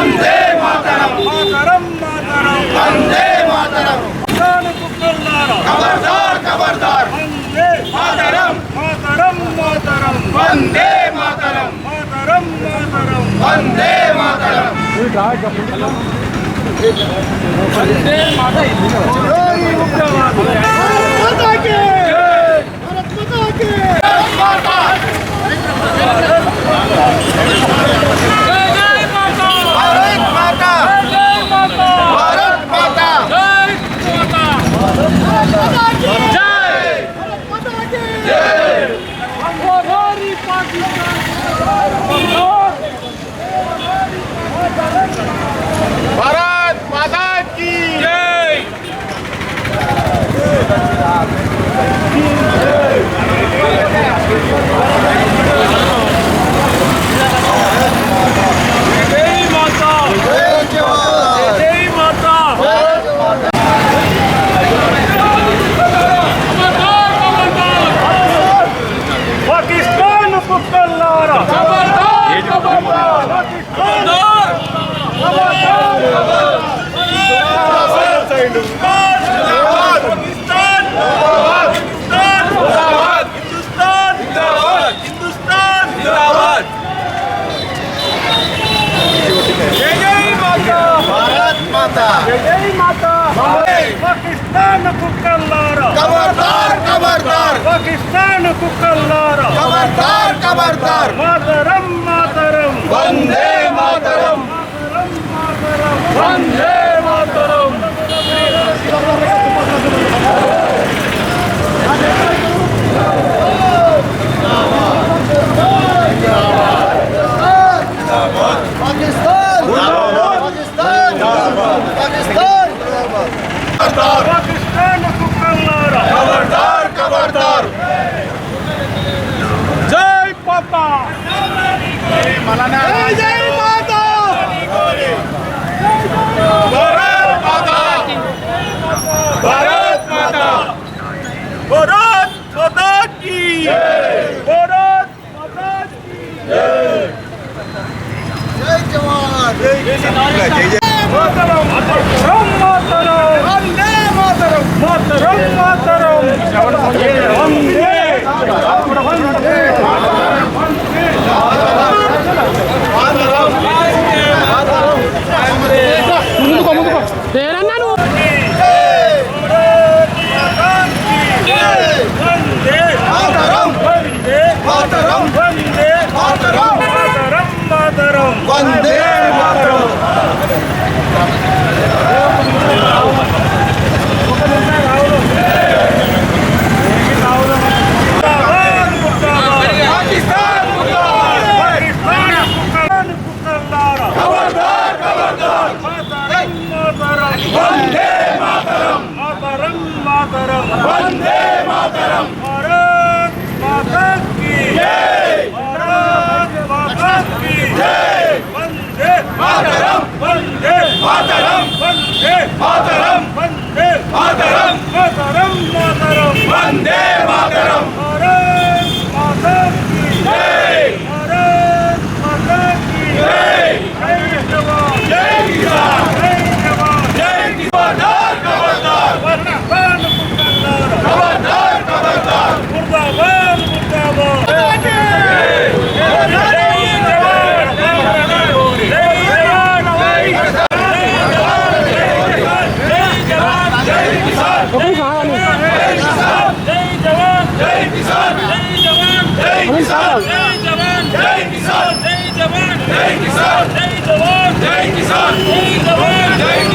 వందే మాతరం మాతరం మాతరం వందే మాతరం ఖబర్దార్ ఖబర్దార్ వందే మాతరం మాతరం మాతరం వందే మాతరం మాతరం మాతరం వందే మాతరం వందే మాతరం भारत माता की जय माता Oh! Kapan pukul lara? Kapan dor? Kapan dor? Kapan Jai Mata. Jai Mata. Jai Mata. Jai Pakistan को खबरदार खबरदार पाकिस्तान को खबरदार खबरदार खबरदार मातरम मातरम। बंदे मातरम। मातरम मातरम। बंदे 谢谢拿 ಮಾತ್ರ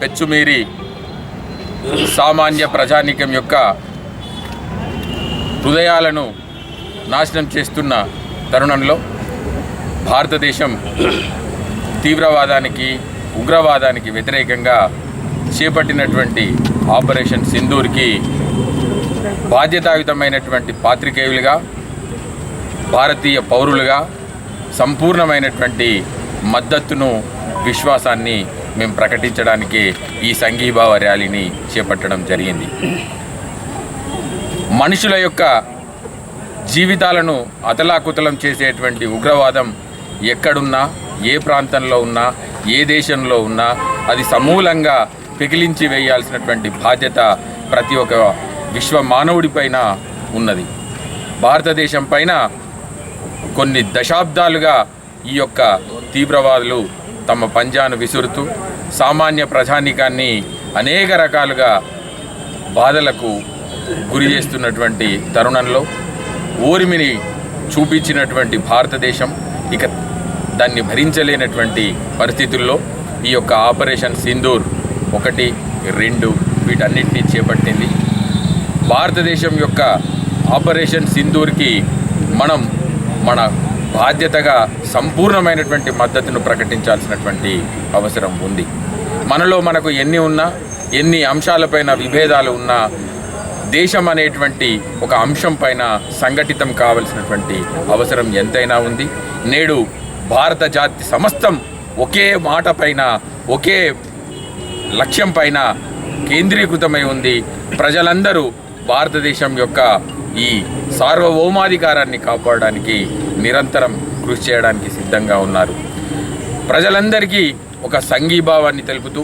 పెచ్చుమీరి సామాన్య ప్రజానీకం యొక్క హృదయాలను నాశనం చేస్తున్న తరుణంలో భారతదేశం తీవ్రవాదానికి ఉగ్రవాదానికి వ్యతిరేకంగా చేపట్టినటువంటి ఆపరేషన్ సింధూర్కి బాధ్యతాయుతమైనటువంటి పాత్రికేయులుగా భారతీయ పౌరులుగా సంపూర్ణమైనటువంటి మద్దతును విశ్వాసాన్ని మేము ప్రకటించడానికి ఈ సంఘీభావ ర్యాలీని చేపట్టడం జరిగింది. మనుషుల యొక్క జీవితాలను అతలాకుతలం చేసేటువంటి ఉగ్రవాదం ఎక్కడున్నా ఏ ప్రాంతంలో ఉన్నా ఏ దేశంలో ఉన్నా అది సమూలంగా పెకిలించి వేయాల్సినటువంటి బాధ్యత ప్రతి ఒక్క విశ్వ మానవుడిపైన ఉన్నది. భారతదేశం పైన కొన్ని దశాబ్దాలుగా ఈ యొక్క తీవ్రవాదులు తమ పంజాను విసురుతూ సామాన్య ప్రజానీకాన్ని అనేక రకాలుగా బాధలకు గురి చేస్తున్నటువంటి తరుణంలో ఓరిమిని చూపించినటువంటి భారతదేశం ఇక దాన్ని భరించలేనటువంటి పరిస్థితుల్లో ఈ యొక్క ఆపరేషన్ సింధూర్ ఒకటి రెండు వీటన్నిటిని చేపట్టింది. భారతదేశం యొక్క ఆపరేషన్ సింధూర్కి మనం మన బాధ్యతగా సంపూర్ణమైనటువంటి మద్దతును ప్రకటించాల్సినటువంటి అవసరం ఉంది. మనలో మనకు ఎన్ని ఉన్నా ఎన్ని అంశాలపైన విభేదాలు ఉన్నా దేశం అనేటువంటి ఒక అంశం పైన సంఘటితం కావలసినటువంటి అవసరం ఎంతైనా ఉంది. నేడు భారత జాతి సమస్తం ఒకే మాట పైన ఒకే లక్ష్యం పైన కేంద్రీకృతమై ఉంది. ప్రజలందరూ భారతదేశం యొక్క ఈ సార్వభౌమాధికారాన్ని కాపాడడానికి నిరంతరం కృషి చేయడానికి సిద్ధంగా ఉన్నారు. ప్రజలందరికీ ఒక సంఘీభావాన్ని తెలుపుతూ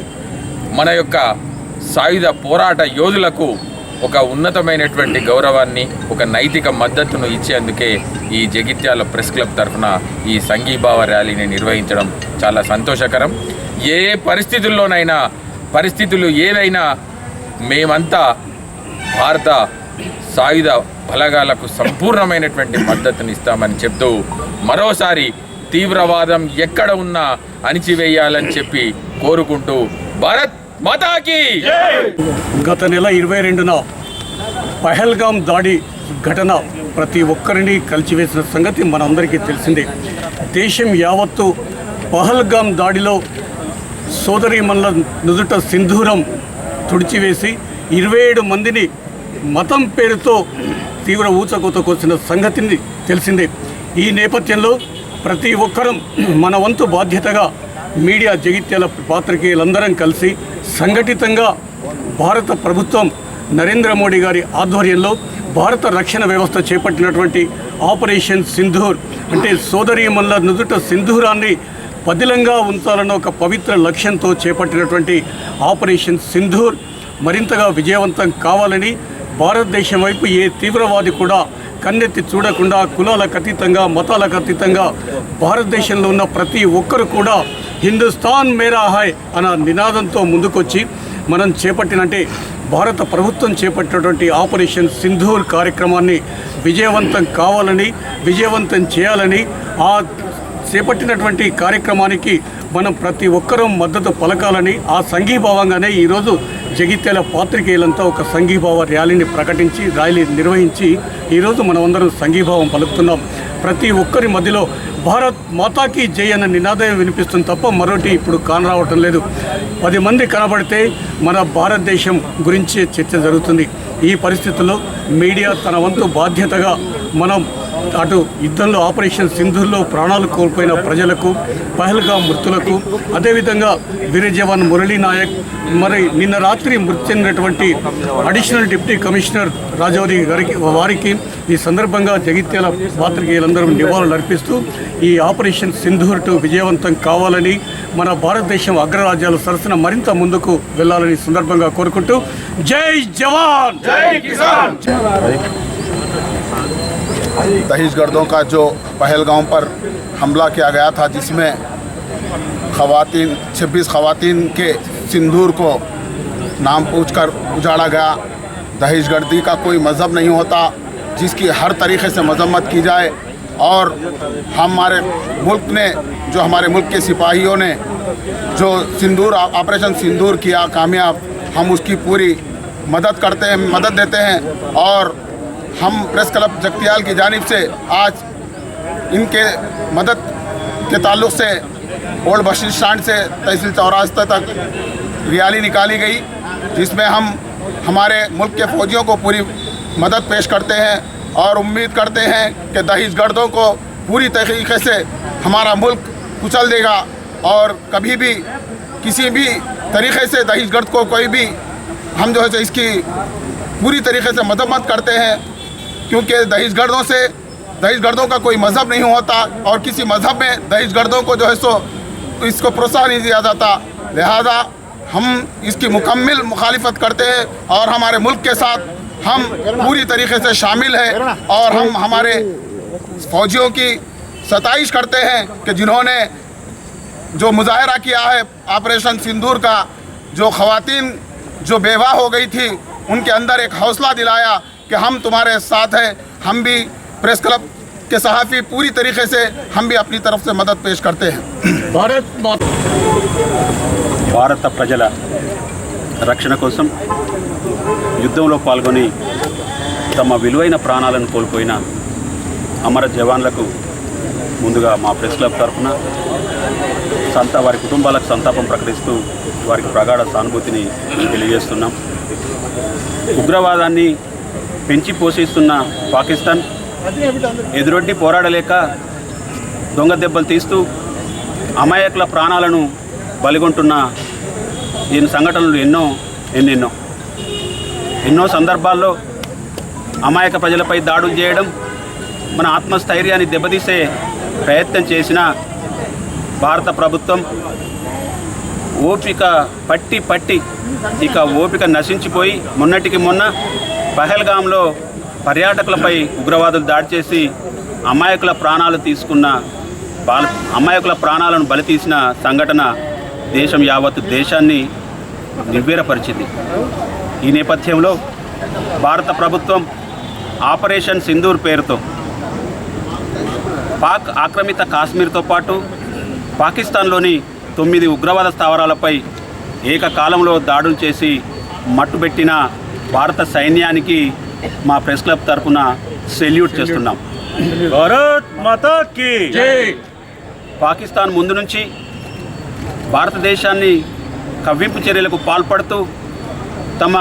మన యొక్క సాయుధ పోరాట యోధులకు ఒక ఉన్నతమైనటువంటి గౌరవాన్ని ఒక నైతిక మద్దతును ఇచ్చేందుకే ఈ జగిత్యాల ప్రెస్ క్లబ్ తరఫున ఈ సంఘీభావ ర్యాలీని నిర్వహించడం చాలా సంతోషకరం. ఏ పరిస్థితుల్లోనైనా పరిస్థితులు ఏవైనా మేమంతా భారత సాయుధ బలగాలకు సంపూర్ణమైనటువంటి మద్దతుని ఇస్తామని చెప్తూ మరోసారి తీవ్రవాదం ఎక్కడ ఉన్నా అణిచివేయాలని చెప్పి కోరుకుంటూ భారత్ మాతాకి గత నెల ఇరవై రెండున పహల్గాం దాడి ఘటన ప్రతి ఒక్కరిని కలిచివేసిన సంగతి మనందరికీ తెలిసిందే. దేశం యావత్తు పహల్గాం దాడిలో సోదరీమణుల నుదుట సింధూరం తుడిచివేసి ఇరవై ఏడు మందిని మతం పేరుతో తీవ్ర ఊచకోతకొచ్చిన సంగతిని తెలిసిందే. ఈ నేపథ్యంలో ప్రతి ఒక్కరం మన వంతు బాధ్యతగా మీడియా జగిత్యాల పాత్రికేయులందరం కలిసి సంఘటితంగా భారత ప్రభుత్వం నరేంద్ర మోడీ గారి ఆధ్వర్యంలో భారత రక్షణ వ్యవస్థ చేపట్టినటువంటి ఆపరేషన్ సింధూర్ అంటే సోదరీమల్ల నుదుట సింధూరాన్ని పదిలంగా ఉంచాలన్న ఒక పవిత్ర లక్ష్యంతో చేపట్టినటువంటి ఆపరేషన్ సింధూర్ మరింతగా విజయవంతం కావాలని భారతదేశం వైపు ఏ తీవ్రవాది కూడా కన్నెత్తి చూడకుండా కులాలకు అతీతంగా మతాలకు అతీతంగా భారతదేశంలో ఉన్న ప్రతి ఒక్కరు కూడా హిందుస్థాన్ మేరా హాయ్ అన్న నినాదంతో ముందుకొచ్చి మనం చేపట్టినంటే భారత ప్రభుత్వం చేపట్టినటువంటి ఆపరేషన్ సింధూర్ కార్యక్రమాన్ని విజయవంతం కావాలని విజయవంతం చేయాలని ఆ చేపట్టినటువంటి కార్యక్రమానికి మనం ప్రతి ఒక్కరూ మద్దతు పలకాలని ఆ సంఘీభావంగానే ఈరోజు జగిత్యాల పాత్రికేయులంతా ఒక సంఘీభావ ర్యాలీని ప్రకటించి ర్యాలీ నిర్వహించి ఈరోజు మనమందరం సంఘీభావం పలుకుతున్నాం. ప్రతి ఒక్కరి మధ్యలో భారత్ మాతాకి జై అన్న నినాదం వినిపిస్తుంది తప్ప మరొకటి ఇప్పుడు కానరావటం లేదు. పది మంది కనబడితే మన భారతదేశం గురించి చర్చ జరుగుతుంది. ఈ పరిస్థితుల్లో మీడియా తన వంతు బాధ్యతగా మనం అటు యుద్ధంలో ఆపరేషన్ సింధూర్లో ప్రాణాలు కోల్పోయిన ప్రజలకు పహల్గా మృతులకు అదేవిధంగా వీర జవాన్ మురళీ నాయక్ మరి నిన్న రాత్రి మృతి చెందినటువంటి అడిషనల్ డిప్యూటీ కమిషనర్ రాజౌరి గారికి వారికి ఈ సందర్భంగా జగిత్యాల పాత్రికేయులందరూ నివాళులు అర్పిస్తూ ఈ ఆపరేషన్ సింధూర్ టు విజయవంతం కావాలని మన భారతదేశం అగ్రరాజ్యాల సరసన మరింత ముందుకు వెళ్ళాలని సందర్భంగా కోరుకుంటూ జై జవాన్! జై కిసాన్! दहिशगर्दों का जो पहलगांव पर हमला किया गया था, जिसमें खवातीन 26 खवातीन के सिंदूर को नाम पूछ कर उजाड़ा गया। दहेशगर्दी का कोई मज़हब नहीं होता, जिसकी हर तरीके से मजम्मत की जाए। और हमारे मुल्क ने, जो हमारे मुल्क के सिपाहियों ने जो सिंदूर, ऑपरेशन सिंदूर किया, कामयाब, हम उसकी पूरी मदद करते हैं, मदद देते हैं। और हम प्रेस क्लब जगतियाल की जानिब से आज इनके मदद के ताल्लुक से ओल्ड बस स्टैंड से तहसील चौरास्ते तक रैली निकाली गई, जिसमें हम हमारे मुल्क के फौजियों को पूरी मदद पेश करते हैं और उम्मीद करते हैं कि दहेज गर्दों को पूरी तरीके से हमारा मुल्क कुचल देगा और कभी भी, किसी भी तरीके से दहेज गर्द को कोई भी, हम जो है इसकी पूरी तरीके से मजम्मत करते हैं। क्योंकि दहेज गर्दों से दहेज गर्दों का कोई मज़हब नहीं होता और किसी मज़हब में दहेज गर्दों को जो है सो, इसको प्रोत्साहन नहीं दिया जाता। लिहाजा हम इसकी मुकम्मल मुखालफत करते हैं और हमारे मुल्क के साथ हम पूरी तरीके से शामिल हैं और हम हमारे फौजियों की सताइश करते हैं कि जिन्होंने जो मुजाहरा किया है, ऑपरेशन सिंदूर का, जो खवातीन जो बेवा हो गई थी, उनके अंदर एक हौसला दिलाया कि हम तुम्हारे साथ हैं हम भी प्रेस क्लब के सहाफ़ी पूरी तरीके से हम भी अपनी तरफ से मदद पेश करते हैं భారత్ మాత భారత ప్రజల రక్షణ కోసం యుద్ధంలో పాల్గొని తమ విలువైన ప్రాణాలను కోల్పోయిన అమర జవాన్లకు ముందుగా మా ప్రెస్ క్లబ్ తరఫున సంతా వారి కుటుంబాలకు సంతాపం ప్రకటిస్తూ వారికి ప్రగాఢ సానుభూతిని తెలియజేస్తున్నాం ఉగ్రవాదాన్ని పెంచి పోషిస్తున్న పాకిస్తాన్ ఎదురొడ్డి పోరాడలేక దొంగ దెబ్బలు తీస్తూ అమాయకుల ప్రాణాలను బలిగొంటున్న దీని సంఘటనలు ఎన్నో ఎన్నెన్నో. ఎన్నో సందర్భాల్లో అమాయక ప్రజలపై దాడులు చేయడం మన ఆత్మస్థైర్యాన్ని దెబ్బతీసే ప్రయత్నం చేసిన భారత ప్రభుత్వం ఓపిక పట్టి పట్టి ఇక ఓపిక నశించిపోయి మొన్నటికి మొన్న పహల్గాంలో పర్యాటకులపై ఉగ్రవాదులు దాడి చేసి అమాయకుల ప్రాణాలు తీసుకున్న బాల అమాయకుల ప్రాణాలను బలి తీసిన సంఘటన దేశం యావత్తు దేశాన్ని నిర్వీరపరిచింది. ఈ నేపథ్యంలో భారత ప్రభుత్వం ఆపరేషన్ సింధూర్ పేరుతో పాక్ ఆక్రమిత కాశ్మీర్తో పాటు పాకిస్తాన్లోని తొమ్మిది ఉగ్రవాద స్థావరాలపై ఏకకాలంలో దాడులు చేసి మట్టుబెట్టిన భారత సైన్యానికి మా ప్రెస్ క్లబ్ తరఫున సెల్యూట్ చేస్తున్నాం. భారత్ మాతా కి జై. పాకిస్తాన్ ముందు నుంచి భారతదేశాన్ని కవ్వింపు చర్యలకు పాల్పడుతూ తమ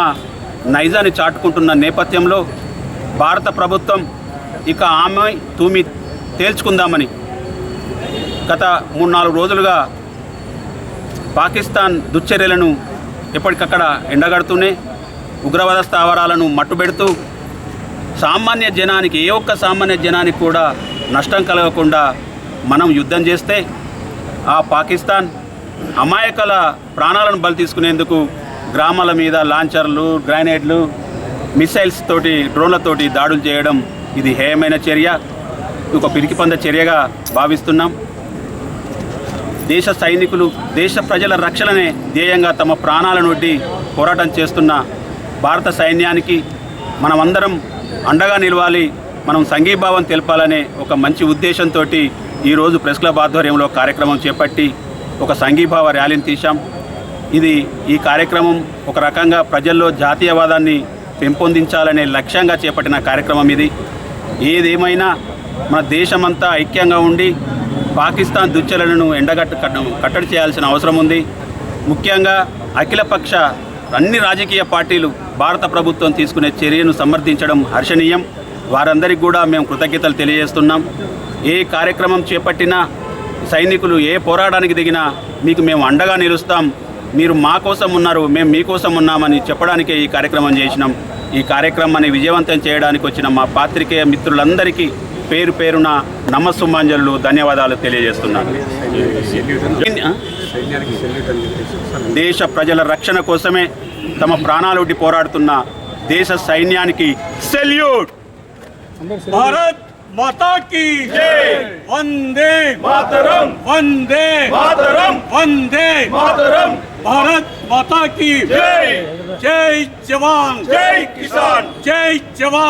నైజాన్ని చాటుకుంటున్న నేపథ్యంలో భారత ప్రభుత్వం ఇక ఆమె తూమి తేల్చుకుందామని గత మూడు నాలుగు రోజులుగా పాకిస్తాన్ దుశ్చర్యలను ఎప్పటికక్కడ ఎండగడుతూనే ఉగ్రవాద స్థావరాలను మట్టుబెడుతూ సామాన్య జనానికి ఏ ఒక్క సామాన్య జనానికి కూడా నష్టం కలగకుండా మనం యుద్ధం చేస్తే ఆ పాకిస్తాన్ అమాయకుల ప్రాణాలను బలి తీసుకునేందుకు గ్రామాల మీద లాంచర్లు గ్రానైడ్లు మిసైల్స్ తోటి డ్రోన్లతోటి దాడులు చేయడం ఇది హేయమైన చర్య. ఒక పిరికిపంద చర్యగా భావిస్తున్నాం. దేశ సైనికులు దేశ ప్రజల రక్షణనే ధ్యేయంగా తమ ప్రాణాలను వడ్డి పోరాటం చేస్తున్న భారత సైన్యానికి మనమందరం అండగా నిలవాలి మనం సంఘీభావం తెలపాలనే ఒక మంచి ఉద్దేశంతో ఈరోజు ప్రెస్ క్లబ్ ఆధ్వర్యంలో కార్యక్రమం చేపట్టి ఒక సంఘీభావ ర్యాలీని తీశాం. ఇది ఈ కార్యక్రమం ఒక రకంగా ప్రజల్లో జాతీయవాదాన్ని పెంపొందించాలనే లక్ష్యంగా చేపట్టిన కార్యక్రమం ఇది. ఏదేమైనా మన దేశమంతా ఐక్యంగా ఉండి పాకిస్తాన్ దుచ్చలను ఎండగట్ట కట్ట- కట్టడి చేయాల్సిన అవసరం ఉంది. ముఖ్యంగా అఖిలపక్ష అన్ని రాజకీయ పార్టీలు భారత ప్రభుత్వం తీసుకునే చర్యను సమర్థించడం హర్షణీయం. వారందరికీ కూడా మేము కృతజ్ఞతలు తెలియజేస్తున్నాం. ఏ కార్యక్రమం చేపట్టినా సైనికులు ఏ పోరాటానికి దిగినా మీకు మేము అండగా నిలుస్తాం. మీరు మా కోసం ఉన్నారు మేము మీకోసం ఉన్నామని చెప్పడానికే ఈ కార్యక్రమం చేసినాం. ఈ కార్యక్రమాన్ని విజయవంతం చేయడానికి వచ్చిన మా పాత్రికేయ మిత్రులందరికీ పేరు పేరున నమస్సుమాంజలు ధన్యవాదాలు తెలియజేస్తున్నాను? దేశ ప్రజల రక్షణ కోసమే తమ ప్రాణాలొడ్డి పోరాడుతున్న దేశ సైన్యానికి సెల్యూట్ భారత్ మాతా కి వందే మాతరం! వందే మాతరం! వందే మాతరం! భారత్ మాతా కి జై! జై జవాన్! జై కిసాన్! జై జవాన్!